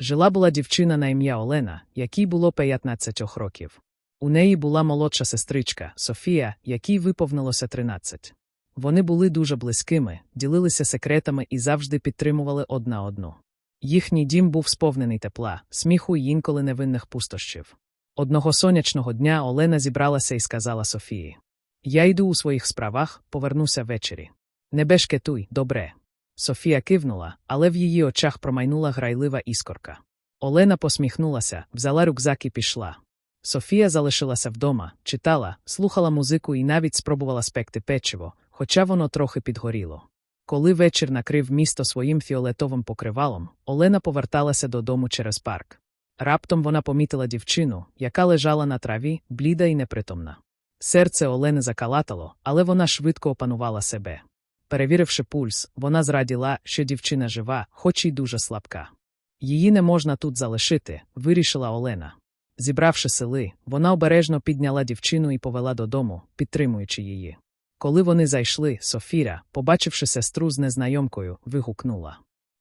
Жила була дівчина на ім'я Олена, якій було 15 років. У неї була молодша сестричка Софія, якій виповнилося 13. Вони були дуже близькими, ділилися секретами і завжди підтримували одна одну. Їхній дім був сповнений тепла, сміху й інколи невинних пустощів. Одного сонячного дня Олена зібралася і сказала Софії: Я йду у своїх справах, повернуся ввечері. Не бешкетуй, добре. Софія кивнула, але в її очах промайнула грайлива іскорка. Олена посміхнулася, взяла рюкзак і пішла. Софія залишилася вдома, читала, слухала музику і навіть спробувала спекти печиво, хоча воно трохи підгоріло. Коли вечір накрив місто своїм фіолетовим покривалом, Олена поверталася додому через парк. Раптом вона помітила дівчину, яка лежала на траві, бліда і непритомна. Серце Олени закалатало, але вона швидко опанувала себе. Перевіривши пульс, вона зраділа, що дівчина жива, хоч і дуже слабка. Її не можна тут залишити, вирішила Олена. Зібравши сили, вона обережно підняла дівчину і повела додому, підтримуючи її. Коли вони зайшли, Софіра, побачивши сестру з незнайомкою, вигукнула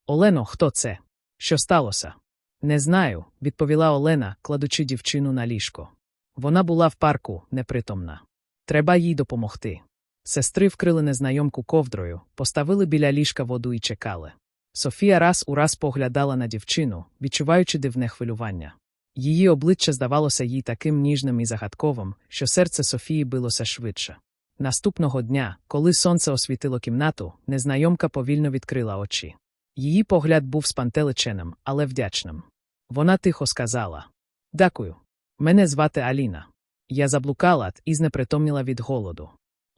Олено, хто це? Що сталося? Не знаю, відповіла Олена, кладучи дівчину на ліжко. Вона була в парку, непритомна. Треба їй допомогти. Сестри вкрили незнайомку ковдрою, поставили біля ліжка воду і чекали. Софія раз у раз поглядала на дівчину, відчуваючи дивне хвилювання. Її обличчя здавалося їй таким ніжним і загадковим, що серце Софії билося швидше. Наступного дня, коли сонце освітило кімнату, незнайомка повільно відкрила очі. Її погляд був спантеличеним, але вдячним. Вона тихо сказала: Дякую. Мене звати Аліна. Я заблукала і знепритомніла від голоду.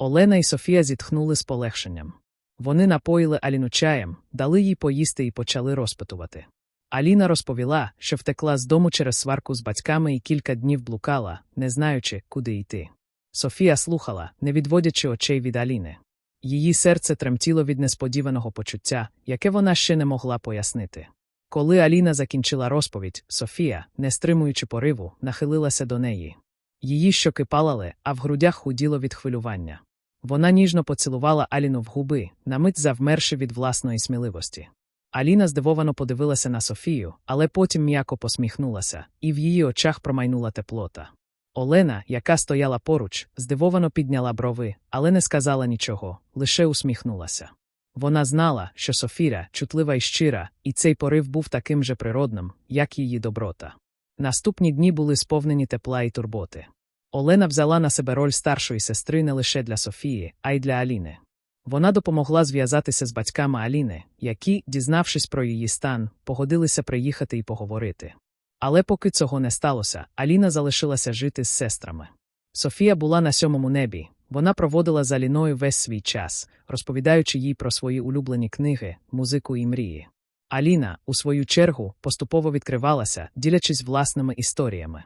Олена і Софія зітхнули з полегшенням. Вони напоїли Аліну чаєм, дали їй поїсти і почали розпитувати. Аліна розповіла, що втекла з дому через сварку з батьками і кілька днів блукала, не знаючи, куди йти. Софія слухала, не відводячи очей від Аліни. Її серце тремтіло від несподіваного почуття, яке вона ще не могла пояснити. Коли Аліна закінчила розповідь, Софія, не стримуючи пориву, нахилилася до неї. Її щоки палали, а в грудях худіло від хвилювання. Вона ніжно поцілувала Аліну в губи, на мить завмерши від власної сміливості. Аліна здивовано подивилася на Софію, але потім м'яко посміхнулася, і в її очах промайнула теплота. Олена, яка стояла поруч, здивовано підняла брови, але не сказала нічого, лише усміхнулася. Вона знала, що Софіра чутлива і щира, і цей порив був таким же природним, як її доброта. Наступні дні були сповнені тепла і турботи. Олена взяла на себе роль старшої сестри не лише для Софії, а й для Аліни. Вона допомогла зв'язатися з батьками Аліни, які, дізнавшись про її стан, погодилися приїхати і поговорити. Але поки цього не сталося, Аліна залишилася жити з сестрами. Софія була на сьомому небі, вона проводила за Аліною весь свій час, розповідаючи їй про свої улюблені книги, музику і мрії. Аліна, у свою чергу, поступово відкривалася, ділячись власними історіями.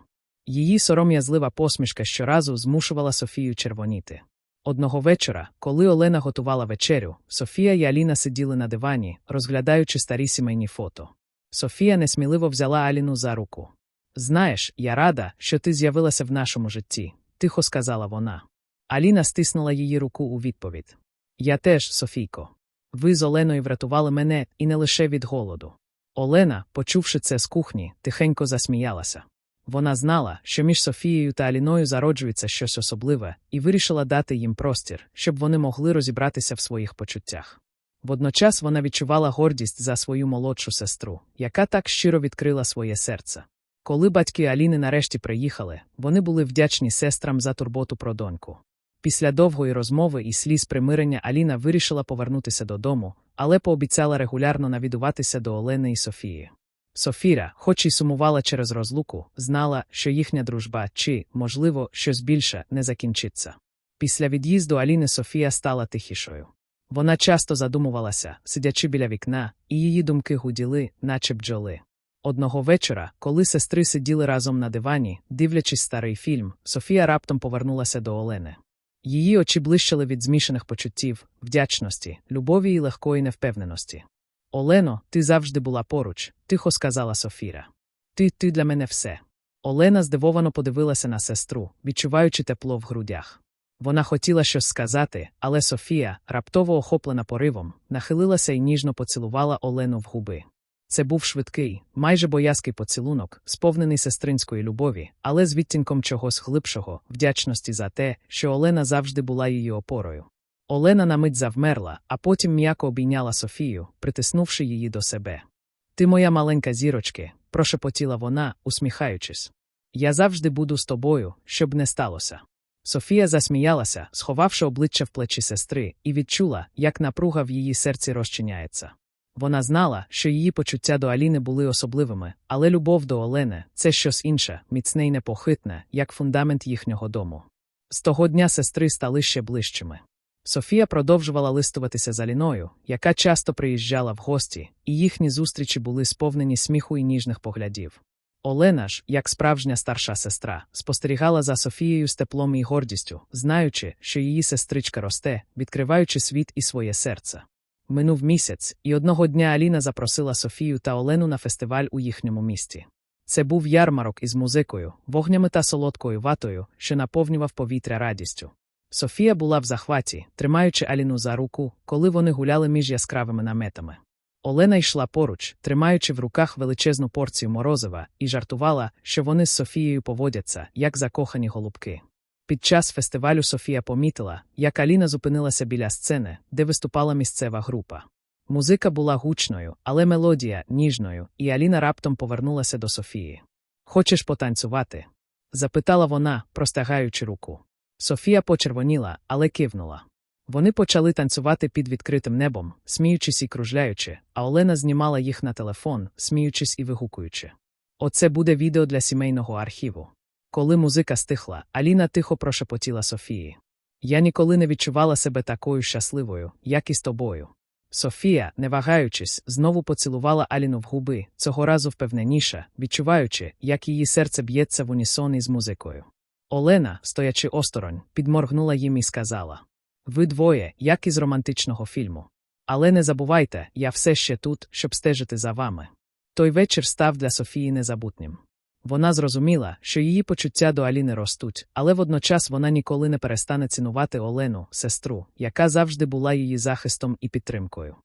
Її сором'язлива посмішка щоразу змушувала Софію червоніти. Одного вечора, коли Олена готувала вечерю, Софія і Аліна сиділи на дивані, розглядаючи старі сімейні фото. Софія несміливо взяла Аліну за руку. Знаєш, я рада, що ти з'явилася в нашому житті, тихо сказала вона. Аліна стиснула її руку у відповідь. Я теж, Софійко. Ви з Оленою врятували мене і не лише від голоду. Олена, почувши це з кухні, тихенько засміялася. Вона знала, що між Софією та Аліною зароджується щось особливе, і вирішила дати їм простір, щоб вони могли розібратися в своїх почуттях. Водночас вона відчувала гордість за свою молодшу сестру, яка так щиро відкрила своє серце. Коли батьки Аліни нарешті приїхали, вони були вдячні сестрам за турботу про доньку. Після довгої розмови і сліз примирення Аліна вирішила повернутися додому, але пообіцяла регулярно навідуватися до Олени і Софії. Софіра, хоч і сумувала через розлуку, знала, що їхня дружба чи, можливо, щось більше не закінчиться. Після від'їзду Аліни Софія стала тихішою. Вона часто задумувалася, сидячи біля вікна, і її думки гуділи, наче бджоли. Одного вечора, коли сестри сиділи разом на дивані, дивлячись старий фільм, Софія раптом повернулася до Олени. Її очі блищили від змішаних почуттів, вдячності, любові і легкої невпевненості. Олено, ти завжди була поруч, тихо сказала Софіра. Ти, ти для мене все. Олена здивовано подивилася на сестру, відчуваючи тепло в грудях. Вона хотіла щось сказати, але Софія, раптово охоплена поривом, нахилилася і ніжно поцілувала Олену в губи. Це був швидкий, майже боязкий поцілунок, сповнений сестринської любові, але з відтінком чогось глибшого, вдячності за те, що Олена завжди була її опорою. Олена на мить завмерла, а потім м'яко обійняла Софію, притиснувши її до себе. Ти моя маленька зірочки, прошепотіла вона, усміхаючись. Я завжди буду з тобою, щоб не сталося. Софія засміялася, сховавши обличчя в плечі сестри, і відчула, як напруга в її серці розчиняється. Вона знала, що її почуття до Аліни були особливими, але любов до Олени це щось інше, міцне й непохитне, як фундамент їхнього дому. З того дня сестри стали ще ближчими. Софія продовжувала листуватися з Аліною, яка часто приїжджала в гості, і їхні зустрічі були сповнені сміху і ніжних поглядів. Олена ж, як справжня старша сестра, спостерігала за Софією з теплом і гордістю, знаючи, що її сестричка росте, відкриваючи світ і своє серце. Минув місяць, і одного дня Аліна запросила Софію та Олену на фестиваль у їхньому місті. Це був ярмарок із музикою, вогнями та солодкою ватою, що наповнював повітря радістю. Софія була в захваті, тримаючи Аліну за руку, коли вони гуляли між яскравими наметами. Олена йшла поруч, тримаючи в руках величезну порцію морозива, і жартувала, що вони з Софією поводяться, як закохані голубки. Під час фестивалю Софія помітила, як Аліна зупинилася біля сцени, де виступала місцева група. Музика була гучною, але мелодія ніжною, і Аліна раптом повернулася до Софії. Хочеш потанцювати? запитала вона, простягаючи руку. Софія почервоніла, але кивнула. Вони почали танцювати під відкритим небом, сміючись і кружляючи, а Олена знімала їх на телефон, сміючись і вигукуючи. Оце буде відео для сімейного архіву. Коли музика стихла, Аліна тихо прошепотіла Софії. Я ніколи не відчувала себе такою щасливою, як і з тобою. Софія, не вагаючись, знову поцілувала Аліну в губи, цього разу впевненіше, відчуваючи, як її серце б'ється в унісон із музикою. Олена, стоячи осторонь, підморгнула їм і сказала Ви двоє, як із романтичного фільму. Але не забувайте, я все ще тут, щоб стежити за вами. Той вечір став для Софії незабутнім. Вона зрозуміла, що її почуття до Аліни ростуть, але водночас вона ніколи не перестане цінувати Олену, сестру, яка завжди була її захистом і підтримкою.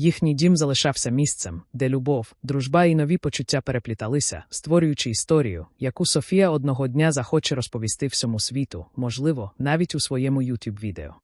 Їхній дім залишався місцем, де любов, дружба і нові почуття перепліталися, створюючи історію, яку Софія одного дня захоче розповісти всьому світу, можливо, навіть у своєму youtube відео